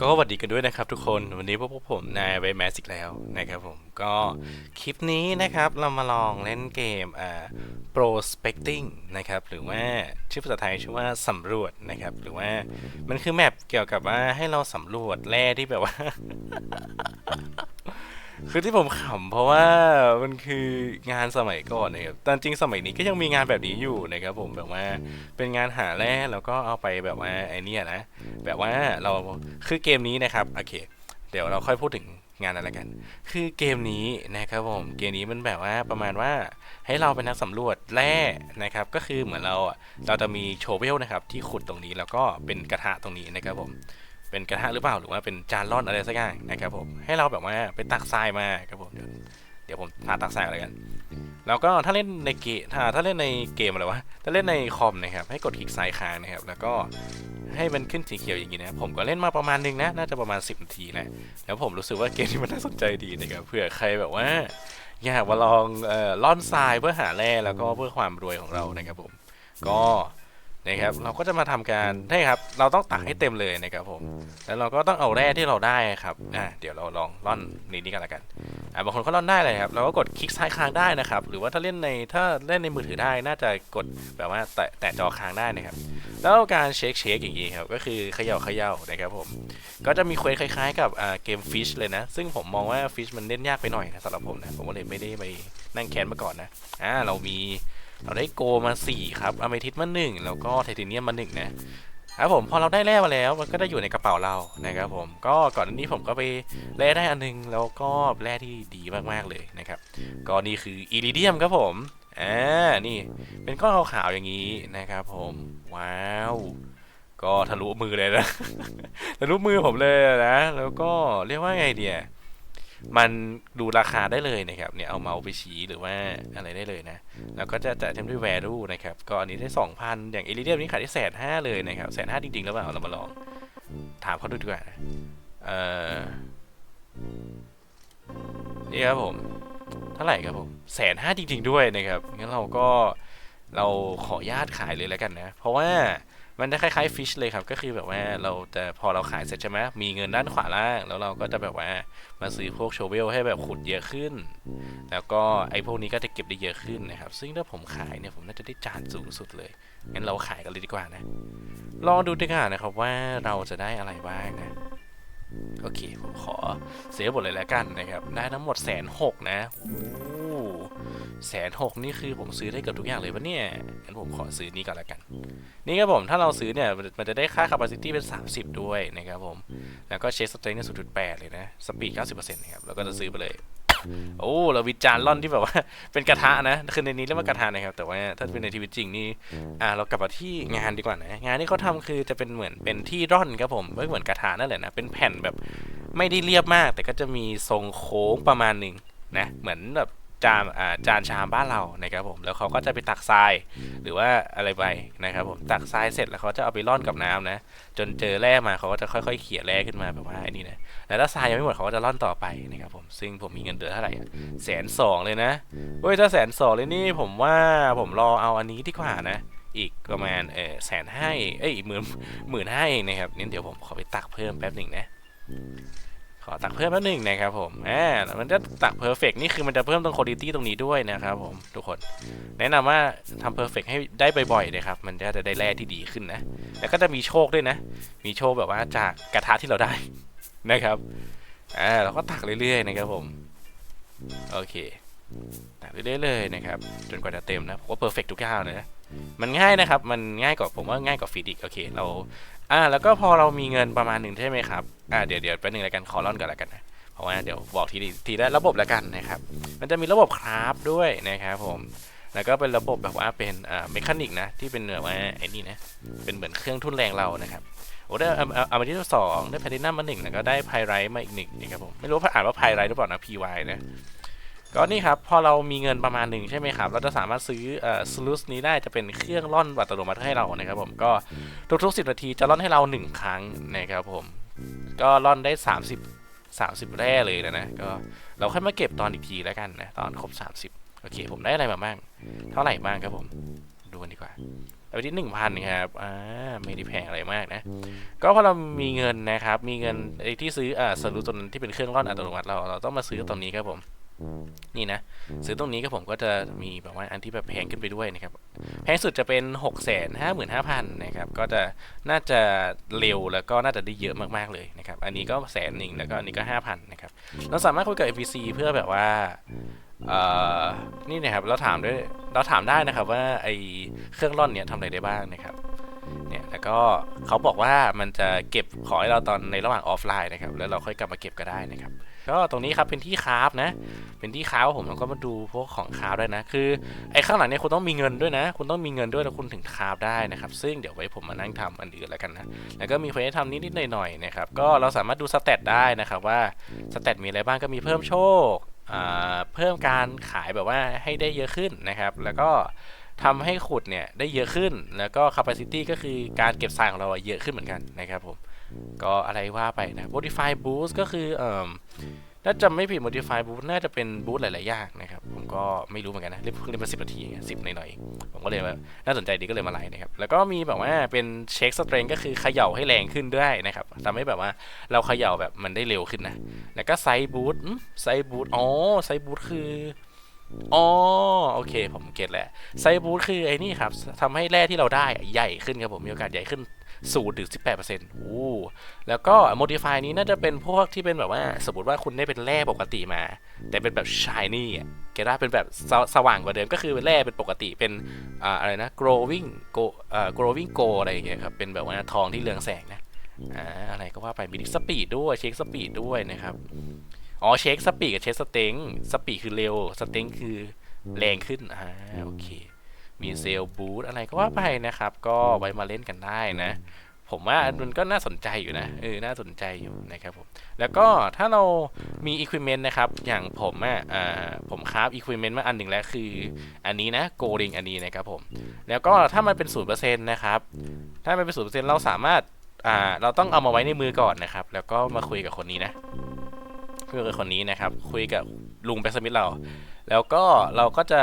ก็สวัสดีกันด้วยนะครับทุกคนวันนี้พวกผมนายเวแมสอีกแล้วนะครับผมก็คลิปนี้นะครับเรามาลองเล่นเกมอ่า prospecting นะครับหรือว่าชื่อภาษาไทยชื่อว่าสำรวจนะครับหรือว่ามันคือแมปเกี่ยวกับว่าให้เราสำรวจแร่ที่แบบว่า คือที่ผมขำเพราะว่ามันคืองานสมัยก่อนนะครับแต่จริงสมัยนี้ก็ยังมีงานแบบนี้อยู่นะครับผมแบบว่าเป็นงานหาแร่แล้วก็เอาไปแบบว่าไอ้เนี่ยนะ แบบว่าเราคือเกมนี้นะครับโอเค เดี๋ยวเราค่อยพูดถึงงานอะไรกัน คือเกมนี้นะครับผม เกมนี้มันแบบว่าประมาณว่าให้เราเป็นนักสำรวจแร่นะครับ ก็คือเหมือนเราอะเราจะมีโชเวลนะครับที่ขุดตรงนี้แล้วก็เป็นกระทะตรงนี้นะครับผม เป็นกระทะหรือเปล่าหรือว่าเป็นจานร่อนอะไรสักอย่างนะครับผมให้เราแบบว่าไปตักทรายมาครับผมเดี๋ยวเดี๋ยวผมพาตักทรายอะไรกัน แล้วก็ถ้าเล่นในเกมถ้าถ้าเล่นในเกมอะไรวะถ้าเล่นในคอมนะครับให้กดคลิกซ้ายค้างนะครับ แล้วก็ให้มันขึ้นสีเขียวอย่างนี้นะผมก็เล่นมาประมาณนึงนะน่าจะประมาณ 10นาทีนะแล้วผมรู้สึกว่าเกมนี้มันน่าสนใจดีนะครับเผื่อใครแบบว่าอยากมาลองเอ่อล่อนทรายเพื่อหาแร่แล้วก็เพื่อความรวยของเรานะครับผมก็ นะครับเราก็จะมาทำการใช่ครับเราต้องตักให้เต็มเลยนะครับผมแล้วเราก็ต้องเอาแร่ที่เราได้ครับอ่าเดี๋ยวเราลองล่อนนี้นี้กันละกันอ่าบางคนก็ล่อนได้เลยครับเราก็กดคลิกซ้ายค้างได้นะครับหรือว่าถ้าเล่นในถ้าเล่นในมือถือได้น่าจะกดแบบว่าแตะแตะจอค้างได้นะครับแล้วการเช็คเช็คอย่างนี้ครับก็คือเขย่าเขย่านะครับผมก็จะมีเควสคล้ายๆ กับอ่าเกมฟิชเลยนะ ซึ่งผมมองว่าฟิชมันเล่นยากไปหน่อยนะสำหรับผมนะผมก็เลยไม่ได้ไปนั่งแคนมาก่อนนะอ่าเรามี เราได้โกมาสี่ครับอเมทิสมาหนึ่งแล้วก็ไทเทเนียมมาหนึ่งนะครับผมพอเราได้แร่มาแล้วมันก็ได้อยู่ในกระเป๋าเรานะครับผมก็ก่อนหน้านี้ผมก็ไปแร่ได้อันหนึง แล้วก็แร่ที่ดีมากๆเลยนะครับ ก็นี่คืออิริเดียมครับผมอ่านี่เป็นก้อนขาวๆอย่างนี้นะครับผมว้าวก็ทะลุมือเลยนะ ทะลุมือผมเลยนะ แล้วก็เรียกว่าไงเดีย มันดูราคาได้เลยนะครับ เนี่ยเอาเมาส์ไปชี้หรือว่าอะไรได้เลยนะ แล้วก็จะจะเทมด้วย value นะครับ ก็อันนี้ได้ 2,000 อย่างเอลิเดียมนี่ขายได้แสนห้าเลยนะครับแสนห้าจริงๆ แล้วเปล่าเรามาลอง ถามเขาดูดีกว่านะเอ่อนี่ครับผม เท่าไหร่ครับผมแสนห้าจริง ๆ ด้วยนะครับงั้นเราก็เราขออนุญาตขายเลยแล้วกันนะ เพราะว่า มันจะคล้ายๆฟิชเลยครับ ก็คือแบบว่าเราจะพอเราขายเสร็จใช่ไหมมีเงินด้านขวาล่าง แล้วเราก็จะแบบว่ามาซื้อพวกโชเวลให้แบบขุดเยอะขึ้น แล้วก็ไอ้พวกนี้ก็จะเก็บได้เยอะขึ้นนะครับ ซึ่งถ้าผมขายเนี่ยผมน่าจะได้จานสูงสุดเลย งั้นเราขายกันเลยดีกว่านะ ลองดูดีกว่านะครับว่าเราจะได้อะไรบ้างนะโอเค ผมขอเซฟหมดเลยแล้วกันนะครับ ได้ทั้งหมดแสนหกนะโอ้ แสนหกนี่คือผมซื้อได้เกือบทุกอย่างเลยปะเนี่ยงั้นผมขอซื้อนี้ก่อนแล้วกัน นี่ครับผมถ้าเราซื้อเนี่ยมันจะได้ค่า capacity เป็น 30 ด้วยนะครับผม แล้วก็เชสสเตนเนี่ย0.8เลยนะ สปีด90%นต์นะครับ แล้วก็จะซื้อไปเลย โอ้เราวิจารณ์ล่อนที่แบบว่า เป็นกระทะนะ คือในนี้เรียกว่ากระทะนะครับ แต่ว่าถ้าเป็นในชีวิตจริงนี่ อ่าเรากลับมาที่งานดีกว่านะ งานที่เขาทำคือจะเป็นเหมือนเป็นที่ร่อนครับผม ไม่เหมือนกระทะนั่นแหละนะ เป็นแผ่นแบบไม่ได้เรียบมาก แต่ก็จะมีทรงโค้งประมาณหนึ่งนะ เหมือนแบบ จานอ่าจานชามบ้านเรานะครับผมแล้วเขาก็จะไปตักทรายหรือว่าอะไรไปนะครับผมตักทรายเสร็จแล้วเขาจะเอาไปร่อนกับน้ำนะ จนเจอแร่มาเขาก็จะค่อยๆเขี่ยแร่ขึ้นมาแบบว่าไอ้นี่นะแล้วถ้าทรายยังไม่หมดเขาก็จะร่อนต่อไปนะครับผมซึ่งผมมีเงินเดือนเท่าไหร่อะแสนสองเลยนะเฮ้ยถ้าแสนสองเลยนี่ผมว่าผมรอเอาอันนี้ดีกว่านะอีกประมาณเออแสนห้าเองเอ้ยหมื่นหมื่นห้าเองนะครับนี่เดี๋ยวผมขอไปตักเพิ่มแป๊บหนึ่งนะข อตักเพิ่มแป๊บหนึ่งนะครับผมอ่ามันจะตักเพอร์เฟกนี่คือมันจะเพิ่มตรงคุณภาพตรงนี้ด้วยนะครับผมทุกคน แนะนำว่าทำเพอร์เฟกให้ได้บ่อยๆนะครับ มันจะได้แร่ที่ดีขึ้นนะ แล้วก็จะมีโชคด้วยนะ มีโชคแบบว่าจากกระทะที่เราได้นะครับอ่าเราก็ตักเรื่อยๆนะครับผมโอเคตักเรื่อยๆเลยนะครับจนกว่าจะเต็มนะผมว่าเพอร์เฟกทุกอย่างเลยนะมันง่ายนะครับ มันง่ายกว่าผมว่าง่ายกว่าฟีดอีกโอเค เรา อ่าแล้วก็พอเรามีเงินประมาณหนึ่งใช่ไหมครับอ่าเดี๋ยวเดี๋ยวแป๊บนึงแล้วกันขอร่อนก่อนแล้วกันนะเพราะว่าเดี๋ยวบอกทีทีได้ระบบแล้วกันนะครับมันจะมีระบบคราฟด้วยนะครับผมแล้วก็เป็นระบบแบบว่าเป็นอ่าเมคานิกนะที่เป็นแบบว่าไอ้นี่นะเป็นเหมือนเครื่องทุ่นแรงเรานะครับโอ้ได้เอาเอาเอามาที่สองได้แพลตินัมมาหนึ่งแล้วก็ได้ไพไรท์มาอีกหนึ่งนะครับผมไม่รู้อ่านว่าไพไรท์หรือเปล่านะ PY นะ ก็นี่ครับพอเรามีเงินประมาณหนึ่งใช่ไหมครับ เราจะสามารถซื้อเอ่อสลูสนี้ได้จะเป็นเครื่องร่อนอัตโนมัติให้เรานะครับผมก็ทุกๆสิบนาทีจะร่อนให้เราหนึ่งครั้งนะครับผม ก็ร่อนได้ 30 30 แร่เลยนะนะก็เราค่อยมาเก็บตอนอีกทีแล้วกันนะตอนครบ 30 โอเค ผมได้อะไรมาบ้าง เท่าไหร่บ้างครับผม ดูกันดีกว่าเอาไปที่หนึ่งพันครับอ่าไม่ได้แพงอะไรมากนะ ก็พอเรามีเงินนะครับ มีเงินไอ้ที่ซื้ออ่าสรุปตัวนั้นที่เป็นเครื่องร่อนอัตโนมัติเราเราต้องมาซื้อตรงนี้ครับผม นี่นะซื้อตรงนี้ก็ผมก็จะมีแบบว่าอันที่แบบแพงขึ้นไปด้วยนะครับ แพงสุดจะเป็น6กแสนห้าหมื่นห้าพันนะครับ ก็จะน่าจะเร็วแล้วก็น่าจะได้เยอะมากๆเลยนะครับ อันนี้ก็แสนหนึ่งแล้วก็อันนี้ก็ห้าพันนะครับ เราสามารถคุยกับ NPC เพื่อแบบว่าเอ่อนี่นะครับเราถามด้วยเราถามได้นะครับว่าไอเครื่องร่อนเนี่ยทำอะไรได้บ้างนะครับเนี่ยแล้วก็เขาบอกว่ามันจะเก็บของให้เราตอนในระหว่างออฟไลน์นะครับ แล้วเราค่อยกลับมาเก็บก็ได้นะครับ ก็ตรงนี้ครับเป็นที่คราฟนะ เป็นที่คราฟผมแล้วก็มาดูพวกของคราฟได้นะ คือไอ้ข้างหลังเนี่ยคุณต้องมีเงินด้วยนะ คุณต้องมีเงินด้วยแล้วคุณถึงคราฟได้นะครับ ซึ่งเดี๋ยวไว้ผมมานั่งทำอันอื่นแล้วกันนะ แล้วก็มีเควสให้ทำนิดๆหน่อยๆนะครับ ก็เราสามารถดูสเตตได้นะครับว่าสเตตมีอะไรบ้างก็มีเพิ่มโชคเพิ่มการขายแบบว่าให้ได้เยอะขึ้นนะครับ แล้วก็ทำให้ขุดเนี่ยได้เยอะขึ้น แล้วก็ capacity ก็คือการเก็บทรายของเราเยอะขึ้นเหมือนกันนะครับผม ก็อะไรว่าไปนะ modify boost ก็คือเอ่อถ้าจำไม่ผิด modify boost น่าจะเป็น boost หลาย ๆ อย่างนะครับ ผมก็ไม่รู้เหมือนกันนะเล่นเพิ่งเล่นมาสิบนาทีสิบหน่อยๆเองผมก็เลยว่าน่าสนใจดีก็เลยมาไลน์นะครับ แล้วก็มีแบบว่าเป็นเช็คสเตรนก็คือเขย่าให้แรงขึ้นด้วยนะครับทำให้แบบว่าเราเขย่าแบบมันได้เร็วขึ้นนะ แล้วก็ไซบูทไซบูทอ๋อ ไซบูทคืออ๋อโอเค ผมเก็ตแล้วไซบูทคือไอ้นี่ครับทำให้แร่ที่เราได้อะใหญ่ขึ้นครับผมมีโอกาสใหญ่ขึ้น สูถึง18%โอ้แล้วก็ modify นี้น่าจะเป็นพวกที่เป็นแบบว่า สมมติว่าคุณได้เป็นแร่ปกติมา แต่เป็นแบบ shiny อะเกด้าเป็นแบบสสว่างกว่าเดิมก็คือเป็นแร่เป็นปกติเป็นออะไรนะ growing go อ่า growing go อะไรอย่างเงี้ยครับ เป็นแบบว่าทองที่เรืองแสงนะอ่าอะไรก็ว่าไปมีสปีดด้วยเช็คสปีดด้วยนะครับอ๋อเช็คสปีดกับเช็คสเต็งสปีดคือเร็วสเต็งคือแรงขึ้นอ่าโอเค มีเซลบูทอะไรก็ว่าไปนะครับ ก็ไว้มาเล่นกันได้นะ ผมว่ามันก็น่าสนใจอยู่นะเออน่าสนใจอยู่นะครับผมแล้วก็ถ้าเรามีอุปกรณ์นะครับ อย่างผมอะอ่าผมคราฟอุปกรณ์มาอันหนึ่งแล้วคือ อันนี้นะโกลิงอันนี้นะครับผม แล้วก็ถ้ามันเป็นศูนย์เปอร์เซ็นต์นะครับ ถ้ามันเป็นศูนย์เปอร์เซ็นต์เราสามารถอ่าเราต้องเอามาไว้ในมือก่อนนะครับ แล้วก็มาคุยกับคนนี้นะคุยกับคนนี้นะครับ คุยกับลุงแบ็กสมิธเรา แล้วก็เราก็จะ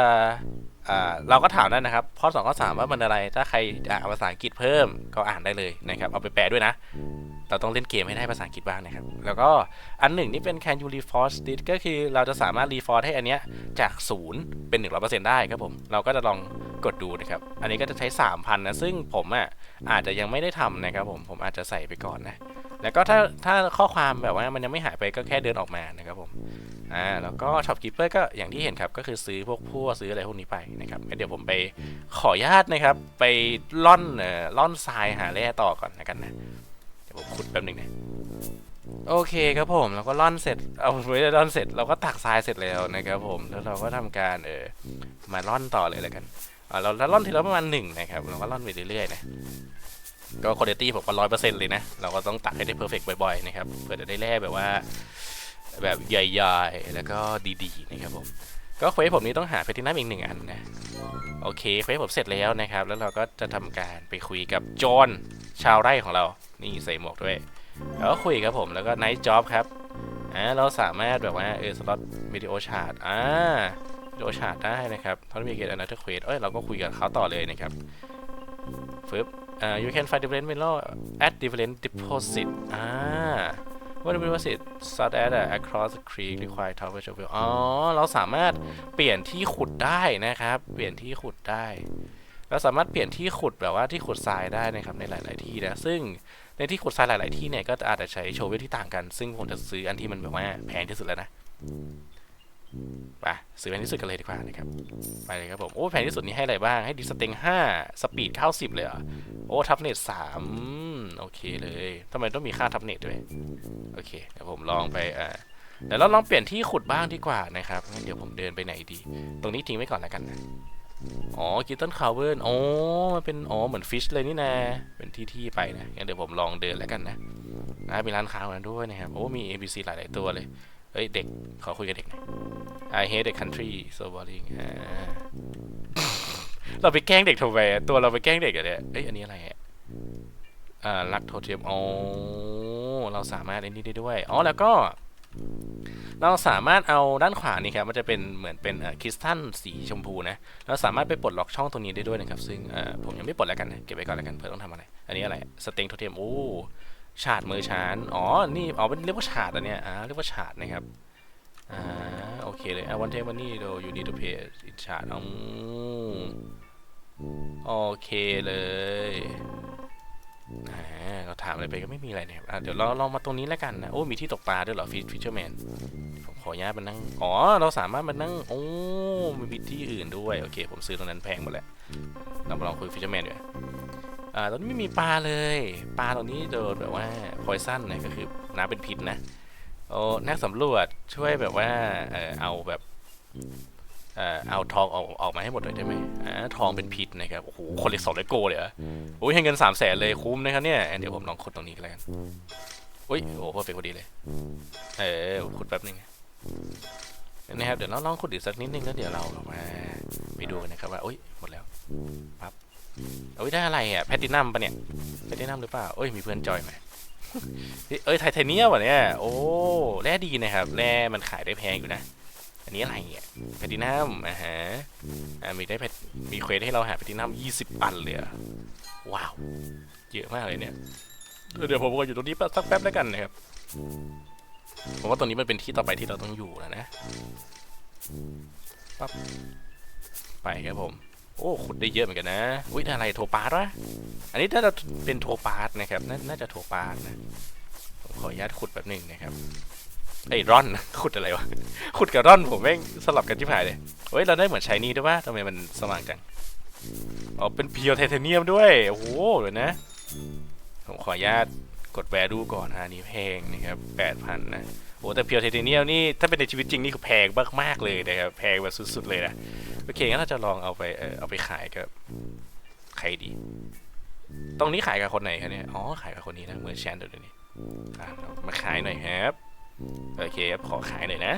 อ่าเราก็ถามได้นะครับ ข้อสองข้อสามว่ามันอะไร ถ้าใครอ่านภาษาอังกฤษเพิ่มก็อ่านได้เลยนะครับ เอาไปแปลด้วยนะ เราต้องเล่นเกมให้ได้ภาษาอังกฤษบ้างนะครับ แล้วก็อันหนึ่งนี่เป็น can you reforce this ก็คือเราจะสามารถ reforce ให้อันเนี้ยจากศูนย์เป็น 100%ได้ครับผม เราก็จะลองกดดูนะครับ อันนี้ก็จะใช้ 3,000นะ ซึ่งผมอะอาจจะยังไม่ได้ทำนะครับผม ผมอาจจะใส่ไปก่อนนะ แล้วก็ถ้าถ้าข้อความแบบว่ามันยังไม่หายไปก็แค่เดินออกมานะครับผมอ่าแล้วก็ช็อปกิปเปอร์ก็อย่างที่เห็นครับก็คือซื้อพวกพั่วซื้ออะไรพวกนี้ไปนะครับเดี๋ยวผมไปขออนุญาตนะครับ ไปล่อนเอ่อล่อนทรายหาแร่ต่อก่อนนะกันนะเดี๋ยวผมขุดแป๊บหนึงนะโอเคครับผมเราก็ล่อนเสร็จเอาไม่ได้ล่อนเสร็จเราก็ตักทรายเสร็จแล้วนะครับผมแล้วเราก็ทำการเออมาล่อนต่อเลยแล้วกันอ่าเราเราล่อนทีละประมาณหนึ่งนะครับเราก็ล่อนไปเรื่อยๆนะ ก็คุณภาพผมก็ร้อยเปอร์เซ็นต์เลยนะ เราก็ต้องตักให้ได้เพอร์เฟกบ่อยๆนะครับ เพื่อจะได้แร่แบบว่าแบบใหญ่ๆ แล้วก็ดีๆ นะครับผม ก็เควสผมนี้ต้องหาเพชรที่น้ำอีกหนึ่งอันนะ โอเคเควสผมเสร็จแล้วนะครับ แล้วเราก็จะทำการไปคุยกับจอห์นชาวไร่ของเรา นี่ใส่หมวกด้วย แล้วก็คุยกับผม แล้วก็ไนท์จ็อบครับ อ่า เราสามารถแบบว่าเออสล็อตวิดีโอชาร์ตอ่าวิดีโอชาร์ตได้นะครับถ้ามีเกตอันนั้นเควสเอ้ย เราก็คุยกับเขาต่อเลยนะครับฟึบ อ่า you can find different mineral at different deposit อ่า what deposit such as uh, across the creek require tower shovel อ๋อ เราสามารถเปลี่ยนที่ขุดได้นะครับ เปลี่ยนที่ขุดได้ เราสามารถเปลี่ยนที่ขุดแบบว่าที่ขุดทรายได้นะครับในหลาย ๆ ที่นะ ซึ่งในที่ขุดทรายหลาย ๆ ที่เนี่ยก็อาจจะใช้โชว์เวลที่ต่างกัน ซึ่งผมจะซื้ออันที่มันแบบว่าแพงที่สุดแล้วนะ ไปซื้อแพงที่สุดกันเลยดีกว่านะครับไปเลยครับผมโอ้แพงที่สุดนี้ให้อะไรบ้างให้ดิสเต็งห้าสปีดเข้าสิบเลยเหรอโอ้ทับเน็ตสามโอเคเลยทำไมต้องมีค่าทับเน็ตด้วยโอเคเดี๋ยวผมลองไปอ่าเดี๋ยวเราลองเปลี่ยนที่ขุดบ้างดีกว่านะครับงั้นเดี๋ยวผมเดินไปไหนดี ตรงนี้ทิ้งไว้ก่อนแล้วกันนะอ๋อกิตตันคาเวิร์นอ๋อมันเป็นอ๋อเหมือนฟิชเลยนี่นะเป็นที่ที่ไปนะงั้นเดี๋ยวผมลองเดินแล้วกันนะนะมีร้านค้ามาด้วยนะครับโอ้มี ABC หลาย ๆ ตัวเลย เฮ้ย เด็ก ขอคุยกับเด็กหน่อย I hate the country so boring เราไปแกล้งเด็กทำไมอะตัวเราไปแกล้งเด็กอะเนี่ยเอ้ย อันนี้อะไรอะอ่าลักโทเทียมอ๋อเราสามารถอ้นี่ได้ด้วย อ๋อ แล้วก็ เราสามารถเอาด้านขวานี่ครับ มันจะเป็นเหมือนเป็นคริสตัลสีชมพูนะ เราสามารถไปปลดล็อกช่องตรงนี้ได้ด้วยนะครับ ซึ่งผมยังไม่ปลดแล้วกันนะ เก็บไว้ก่อนแล้วกัน เพื่อต้องทำอะไร อันนี้อะไร สเต็งโทเทียม โอ้ ชาดมือชานอ๋อ นี่อ๋อเป็นเรียกว่าชาดอันเนี้ยอ่าเรียกว่าชาดนะครับอ่าโอเคเลยอ่าวันเทมันนี่โดยูนิโตเพจอิชาดอ๋อโอเคเลยอ่าเราถามอะไรไปก็ไม่มีอะไรนะครับอะเดี๋ยวเราลองมาตรงนี้แล้วกันนะ โอ้ มีที่ตกปลาด้วยเหรอฟิชฟิชเชอร์แมนผมขออนุญาตมานั่ง อ๋อ เราสามารถมานั่ง โอ้มีที่อื่นด้วย โอเค ผมซื้อตรงนั้นแพงหมดแหละเรามาลองคุยฟิชเชอร์แมนด้วย อ่าตอนนี้ไม่มีปลาเลย ปลาตรงนี้โดนแบบว่าพอยซันนะก็คือน้ำเป็นพิษนะโอ้นักสำรวจช่วยแบบว่าเออเอาแบบเอ่อเอาทองออกออกมาให้หมดเลยได้ไหมอ่าทองเป็นพิษนะครับโอ้โหคนเล็กสองเลโก้เลยเหรอโอ้ยให้เงินสามแสนเลยคุ้มนะครับเนี่ยเดี๋ยวผมลองขุดตรงนี้กันแล้วกันอุ้ยโอ้เพอเฟกพอดีเลย เออขุดแป๊บนึงนะครับเดี๋ยวเราลองขุดอีกสักนิดนึงแล้วเดี๋ยวเราแบบว่าไปดูกันนะครับว่าอุ้ยหมดแล้วปั๊บ เอ้ยได้อะไรอะแพตินัมปะเนี่ยแพตินัมหรือเปล่าเอ้ยมีเพื่อนจอยไหมเอ้ยไทเทเนียมวะเนี่ยโอ้แร่ดีนะครับแร่มันขายได้แพงอยู่นะอันนี้อะไรเนี่ยแพตินัมอ่าฮะอ่ามีได้แพมีเควสให้เราหาแพตินัมยี่สิบอันเลยว้าวเยอะมากเลยเนี่ยเดี๋ยวผมก็อยู่ตรงนี้สักแป๊บแล้วกันนะครับผมว่าตรงนี้มันเป็นที่ต่อไปที่เราต้องอยู่แล้วนะปั๊บไปครับผม โอ้ขุดได้เยอะเหมือนกันนะ อุ้ยอะไรโทปาสวะ อันนี้ถ้าเราเป็นโทปาสนะครับนน่าจะโทปาสนะผมขออนุญาตขุดแป๊บหนึงนะครับไอ้ร่อน ขุดอะไรวะ ขุดกับร่อนผมแม่งสลับกันที่ผ่ายเลยเฮ้ย เราได้เหมือนชายนี่ด้วยวะทำไมมันสว่างจัง อ๋อ เป็นเพียวไทเทเนียมด้วย โอ้โหเดี๋ยวนะ ผมขออนุญาตกดแวร์ดูก่อนฮะอันนี้แพงนะครับแปดพันนะ โอ้แต่เพียวไทเทเนียมนี่ ถ้าเป็นในชีวิตจริงนี่คือแพงมากๆเลยนะครับ แพงแบบสุดๆเลยนะ โอเคงั้นเราจะลองเอาไปเออเอาไปขายกับใครดี ตรงนี้ขายกับคนไหนคะเนี่ย อ๋อ ขายกับคนนี้นะ เหมือนแชนเดี๋ยวนี้อะเรามาขายหน่อยครับ โอเคครับ ขอขายหน่อยนะ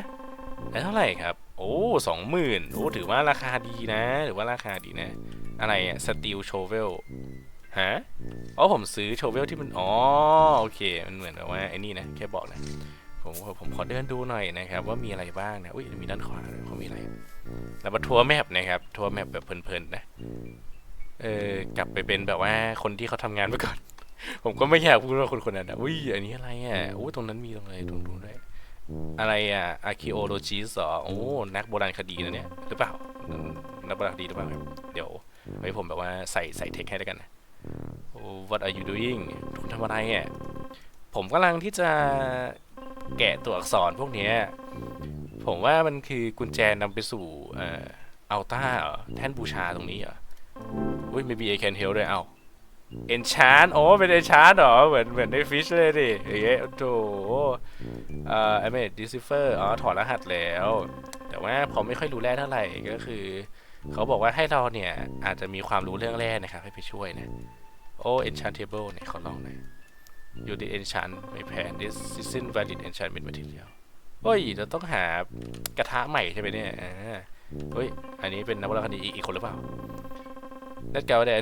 แล้วเท่าไหร่ครับ โอ้สองหมื่นโอ้ ถือว่าราคาดีนะ ถือว่าราคาดีนะ อะไรอะสตีลโชเวลฮะอ๋อผมซื้อโชเวลที่มัน อ๋อ โอเค มันเหมือนแบบว่าไอ้นี่นะ แค่บอกนะ ผมผมขอเดินดูหน่อยนะครับ ว่ามีอะไรบ้างนะ อุ้ยมีด้านขวาด้วยเขามีอะไร แล้วมาทัวร์แมพนะครับ ทัวร์แมพแบบเพลินๆนะ เออกลับไปเป็นแบบว่าคนที่เขาทำงานไปก่อน ผมก็ไม่อยากพูดว่าคนคนนั้นนะอุ้ย อันนี้อะไรอะโอ้ตรงนั้นมีตรงอะไรตรงนู้นด้วย อะไรอะ archaeologist เหรอโอ้ นักโบราณคดีนะเนี่ย หรือเปล่า นักโบราณคดีหรือเปล่าครับเดี๋ยวไว้ผมแบบว่าใส่ใส่เทคให้แล้วกันนะโอ้ what are you doing คุณทำอะไรอะ ผมกำลังที่จะแกะตัวอักษรพวกเนี้ย ผมว่ามันคือกุญแจนำไปสู่เอ่ออัลต้าเหรอแท่นบูชาตรงนี้เหรออุ้ย maybe I can help ด้วยเอ้า enchant โอ้เป็น enchant เหรอ เหมือนเหมือนในฟิชเลยดิเอ้ยโถเอ่อ I made decipher อ๋อถอดรหัสแล้ว แต่ว่าผมไม่ค่อยรู้แร่เท่าไหร่ก็คือ เขาบอกว่าให้เราเนี่ย อาจจะมีความรู้เรื่องแร่นะครับ ให้ไปช่วยนะ โอ้ enchantable เนี่ยเขาลองหน่อย you did enchant my pan this isn't valid enchantment material เฮ้ยเราต้องหากระทะใหม่ใช่ไหมเนี่ยเฮ้ย อันนี้เป็นนักโบราณคดีอีกอีกคนหรือเปล่านัดเกาแดน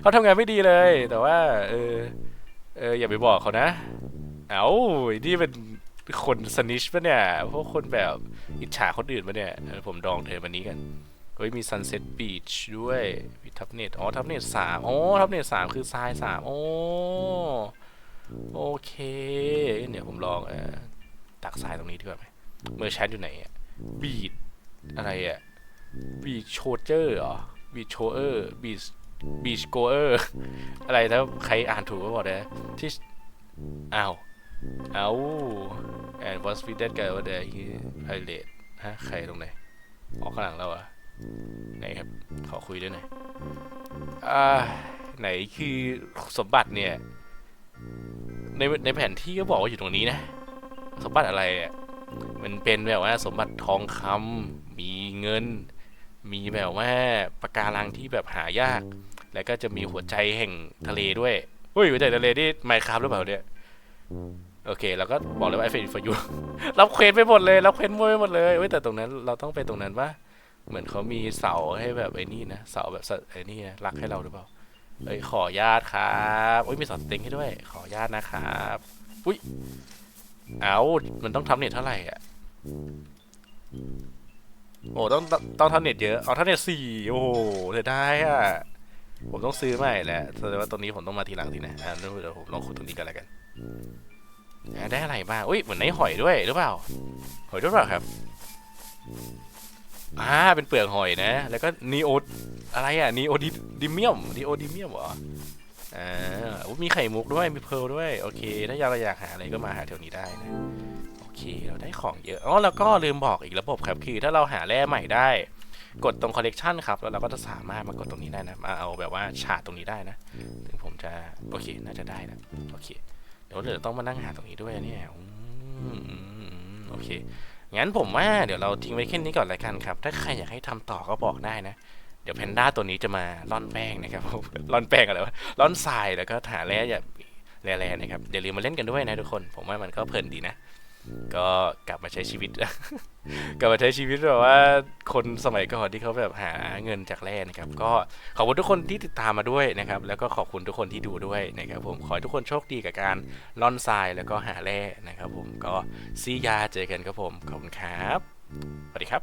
เขาทำงานไม่ดีเลย แต่ว่า เออ เออ อย่าไปบอกเขานะ เอ้านี่เป็นคนสนิชปะเนี่ย พวกคนแบบอิจฉาคนอื่นปะเนี่ย ผมดองเธอวันนี้กัน เฮ้ย มี Sunset Beach ด้วยมีทับเน็ตอ๋อ ทับเน็ตสามอ๋อ ทับเน็ตสามคือทรายสามโอ้โอเค เดี๋ยวผมลองเออ ตักทรายตรงนี้ดีกว่าไหมเมอร์ชันอยู่ไหนอะบีดอะไรอะบีชโชเจอร์เหรอบีชโชเออร์บีชบีชโกเออร์อะไรแล้วใครอ่านถูกก็บอกนะที่อ้าวอ้าว and was with that guy over there he pilot ฮะใครตรงไหนออกข้างหลังแล้วเหรอะไหนครับขอคุยด้วยหน่อยอ่าไหนคือสมบัติเนี่ยในในแผนที่ก็บอกว่าอยู่ตรงนี้นะ สมบัติอะไรอะมันเป็นแบบว่าสมบัติทองคำมีเงิน มีแบบว่าปะการังที่แบบหายาก แล้วก็จะมีหัวใจแห่งทะเลด้วยเฮ้ยหัวใจทะเลนี่ไมค์ครับหรือเปล่าเนี่ยโอเคแล้วก็บอกเลยว่าไอเฟนฟอยูรับเควสไปหมดเลยรับเควสไปหมดเลยเว้ยแต่ตรงนั้นเราต้องไปตรงนั้นปะเหมือนเขามีเสาให้แบบไอ้นี่นะเสาแบบไอ้นี่นะรักให้เราหรือเปล่าเอ้ยขอญาตครับอุ้ยมีสอนเต็งให้ด้วย ขอญาตนะครับ อุ้ย เอามันต้องทำเน็ตเท่าไหร่อะ โอ้ต้องต้องทำเน็ตเยอะ เอาทำเน็ตสี่โอ้โหเสียดายอะ ผมต้องซื้อใหม่แหละแสดงว่าตรงนี้ผมต้องมาทีหลังทีนะอ่าเดี๋ยวผมลองขุดตรงนี้กันแล้วกันได้อะไรบ้างอุ้ยเหมือนในหอยด้วยหรือเปล่า หอยด้วยเปล่าครับอ่าเป็นเปลือกหอยนะ แล้วก็นีโออะไรอะนีโอดิเมียมนีโอดิเมียมเหรอ อ่ามีไข่มุกด้วย มีเพลด้วย โอเค ถ้าอยากเราอยากหาอะไรก็มาหาแถวนี้ได้นะ โอเค เราได้ของเยอะ อ๋อ แล้วก็ลืมบอกอีกระบบครับ คือถ้าเราหาแร่ใหม่ได้ กดตรง collection ครับ แล้วเราก็จะสามารถมากดตรงนี้ได้นะ มาเอาแบบว่าฉาดตรงนี้ได้นะ ถึงผมจะ โอเค น่าจะได้นะ โอเค เดี๋ยวเดี๋ยวต้องมานั่งหาตรงนี้ด้วยเนี่ยโอเค งั้นผมว่าเดี๋ยวเราทิ้งไว้แค่นี้ก่อนละกันครับ ถ้าใครอยากให้ทำต่อก็บอกได้นะ เดี๋ยวแพนด้าตัวนี้จะมาล่อนแป้งนะครับผมล่อนแป้งอะไรวะล่อนทรายแล้วก็หาแร่อย่าแร่ๆนะครับอย่าลืมมาเล่นกันด้วยนะทุกคน ผมว่ามันก็เพลินดีนะ ก็กลับมาใช้ชีวิต กลับมาใช้ชีวิตแบบว่าคนสมัยก่อนที่เขาแบบหาเงินจากแร่นะครับ ก็ขอบคุณทุกคนที่ติดตามมาด้วยนะครับ แล้วก็ขอบคุณทุกคนที่ดูด้วยนะครับ ผมขอให้ทุกคนโชคดีกับการล่อนทรายแล้วก็หาแร่นะครับ ผมก็ซียาเจอกันครับผมขอบคุณครับสวัสดีครับ